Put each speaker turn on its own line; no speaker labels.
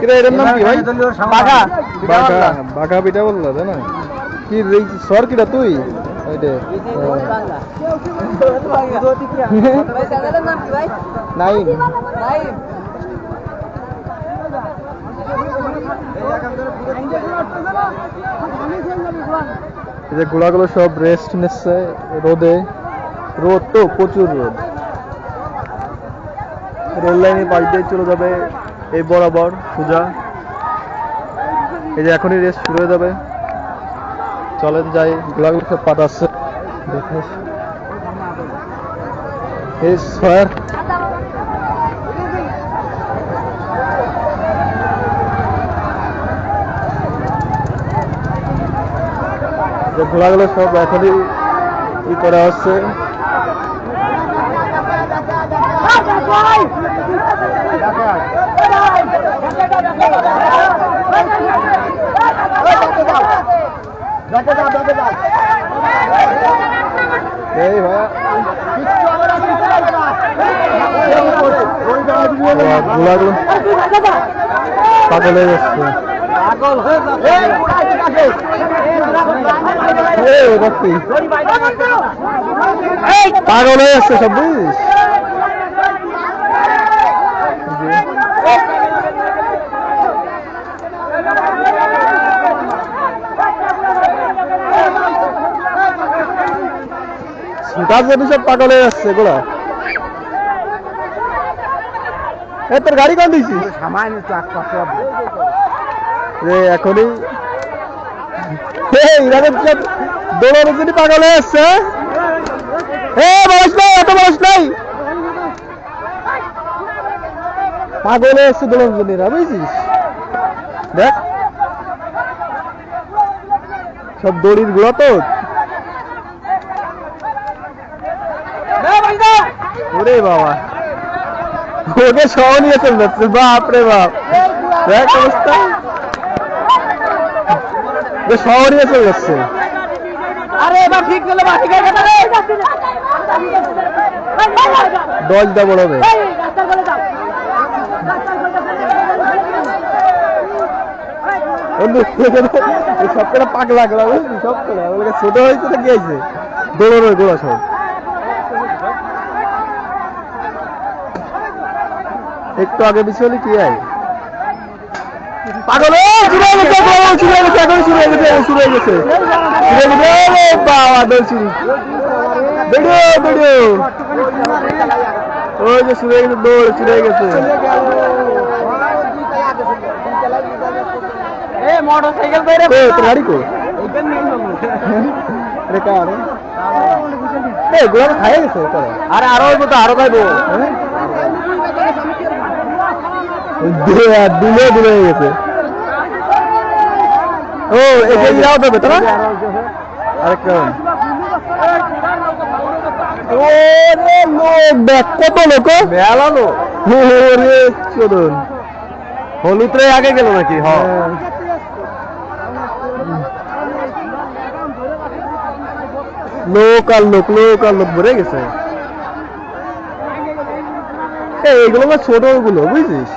কিরে নাম কি ভাই?
বাঘা।
বাঘা বাঘা পিঠা বলল তাই না? কি সর কিটা তুই? ওইটে নাই এই যে ঘোড়াগুলো সব রেস্ট নিচ্ছে রোদে। রোদ তো প্রচুর রোদ। রেল লাইনের পাশ দিয়ে চলে যাবে এই বরাবর সোজা। এই যে এখনই রেস্ট শুরু হয়ে যাবে। চলেন যাই ঘোড়াগুলো সব পাঠাচ্ছে ঘোড়াগুলো সব এখনই ই করা হচ্ছে। এই পাগল হয়ে যাচ্ছে পাগল হয়ে যাচ্ছে সব বুঝিস? জন্য সব পাগল হয়ে যাচ্ছে এগুলো। এ তোর গাড়ি কোন রে এখনই। দৌড়ানোর জন্য পাগল হয়ে যাচ্ছে এ বয়স নাই এত বয়স নাই। পাগল হয়ে যাচ্ছে দৌড়ানোর জন্য বুঝছিস? দেখ। সব দড়ির গুঁড়া তো? ওরে বাবা। ওকে সহ নিয়ে চলে যাচ্ছে। বাপ রে বাপ। দেখ অবস্থা। সহ নিয়ে চলে যাচ্ছে।
আরে এবার ঠিক গেলে বাকি
দশ দা বড় হবে। বন্ধু পাক ছোট হয়েছে তো গোড়া সব একটু আগে পিছিয়ে কি গেছে এখন শুরু হয়ে গেছে ওই যে দৌড় শুরু হয়ে গেছে।
তো আরও খাইবো।
দিলে দিলে হয়ে গেছে। ও একে যাও দেবে তোরা? আরেকটা ওরে লোক দেখ কত লোক মেলা লোক। ওরে চোদন। হলুদ রে আগে গেল নাকি? হ্যাঁ। লোক আর লোক লোক আর লোক ভরে গেছে। এই, এইগুলো ছোট ওগুলো বুঝছিস